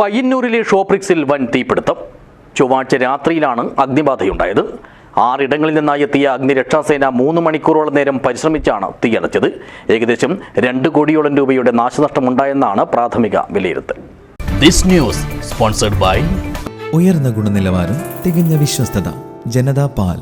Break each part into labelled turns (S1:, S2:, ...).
S1: പയ്യന്നൂരിലെ ഷോപ്രിക്സിൽ വൻ തീപിടുത്തം. ചൊവ്വാഴ്ച രാത്രിയിലാണ് അഗ്നിബാധയുണ്ടായത്. ആറിടങ്ങളിൽ നിന്നായി എത്തിയ അഗ്നിരക്ഷാസേന മൂന്ന് മണിക്കൂറോളം നേരം പരിശ്രമിച്ചാണ് തീയണച്ചത് ഏകദേശം രണ്ട് കോടിയോളം രൂപയുടെ നാശനഷ്ടമുണ്ടായെന്നാണ് പ്രാഥമിക വിലയിരുത്തൽ.
S2: ദിസ് ന്യൂസ് സ്പോൺസർഡ് ബൈ
S3: ഉയർന്ന ഗുണനിലവാരം തികഞ്ഞ വിശ്വസ്തത ജനതാ പാൽ.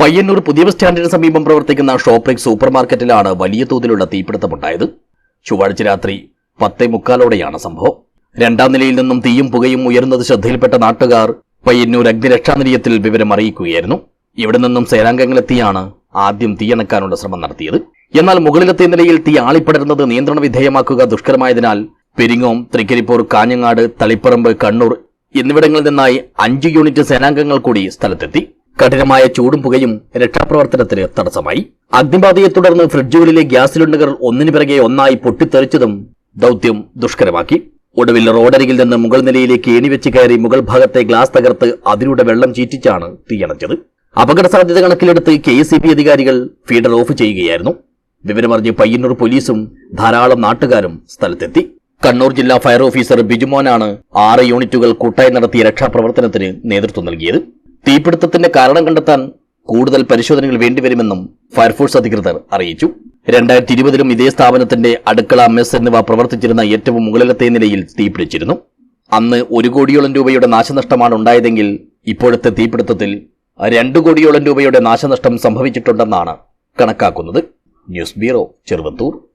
S1: പയ്യന്നൂർ പുതിയ ബസ് സ്റ്റാൻഡിന് സമീപം പ്രവർത്തിക്കുന്ന ഷോപ്രിക് സൂപ്പർ മാർക്കറ്റിലാണ് വലിയ തോതിലുള്ള തീപിടുത്തമുണ്ടായത്. ചൊവ്വാഴ്ച രാത്രി പത്തേ മുക്കാലോടെയാണ് സംഭവം. രണ്ടാം നിലയിൽ നിന്നും തീയും പുകയും ഉയർന്നത് ശ്രദ്ധയിൽപ്പെട്ട നാട്ടുകാർ പയ്യന്നൂർ അഗ്നിരക്ഷാ നിലയത്തിൽ വിവരം അറിയിക്കുകയായിരുന്നു. ഇവിടെ നിന്നും സേനാംഗങ്ങളെത്തിയാണ് ആദ്യം തീയണക്കാനുള്ള ശ്രമം നടത്തിയത്. എന്നാൽ മുകളിലത്തെ നിലയിൽ തീ ആളിപ്പടരുന്നത് നിയന്ത്രണ വിധേയമാക്കുക ദുഷ്കരമായതിനാൽ പെരിങ്ങോം തൃക്കരിപ്പൂർ കാഞ്ഞങ്ങാട് തളിപ്പറമ്പ് കണ്ണൂർ എന്നിവിടങ്ങളിൽ നിന്നായി അഞ്ച് യൂണിറ്റ് സേനാംഗങ്ങൾ കൂടി സ്ഥലത്തെത്തി. കഠിനമായ ചൂടും പുകയും രക്ഷാപ്രവർത്തനത്തിന് തടസ്സമായി. അഗ്നിബാധയെ തുടർന്ന് ഫ്രിഡ്ജുകളിലെ ഗ്യാസ് സിലിണ്ടറുകൾ ഒന്നിനു പിറകെ ഒന്നായി പൊട്ടിത്തെറിച്ചതും ദൗത്യം ദുഷ്കരമാക്കി. ഒടുവിൽ റോഡരികിൽ നിന്ന് മുകൾ നിലയിലേക്ക് ഏണിവെച്ച് കയറി മുകൾ ഭാഗത്തെ ഗ്ലാസ് തകർത്ത് അതിലൂടെ വെള്ളം ചീറ്റിച്ചാണ് തീയണച്ചത്. അപകട സാധ്യത കണക്കിലെടുത്ത് കെ എസ് അധികാരികൾ ഫീഡർ ഓഫ് ചെയ്യുകയായിരുന്നു. വിവരമറിഞ്ഞ് പയ്യന്നൂർ പോലീസും ധാരാളം നാട്ടുകാരും സ്ഥലത്തെത്തി. കണ്ണൂർ ജില്ലാ ഫയർ ഓഫീസർ ബിജുമോനാണ് ആറ് യൂണിറ്റുകൾ കൂട്ടായി നടത്തിയ രക്ഷാപ്രവർത്തനത്തിന് നേതൃത്വം നൽകിയത്. തീപിടുത്തത്തിന്റെ കാരണം കണ്ടെത്താൻ കൂടുതൽ പരിശോധനകൾ വേണ്ടിവരുമെന്നും ഫയർഫോഴ്സ് അധികൃതർ അറിയിച്ചു. രണ്ടായിരത്തി ഇരുപതിലും ഇതേ സ്ഥാപനത്തിന്റെ അടുക്കള മെസ് എന്നിവ പ്രവർത്തിച്ചിരുന്ന ഏറ്റവും മുകളിലത്തെ നിലയിൽ തീപിടിച്ചിരുന്നു. അന്ന് ഒരു കോടിയോളം രൂപയുടെ നാശനഷ്ടമാണ് ഉണ്ടായതെങ്കിൽ ഇപ്പോഴത്തെ തീപിടുത്തത്തിൽ രണ്ടു കോടിയോളം രൂപയുടെ നാശനഷ്ടം സംഭവിച്ചിട്ടുണ്ടെന്നാണ് കണക്കാക്കുന്നത്. News bureau Cheruvathur.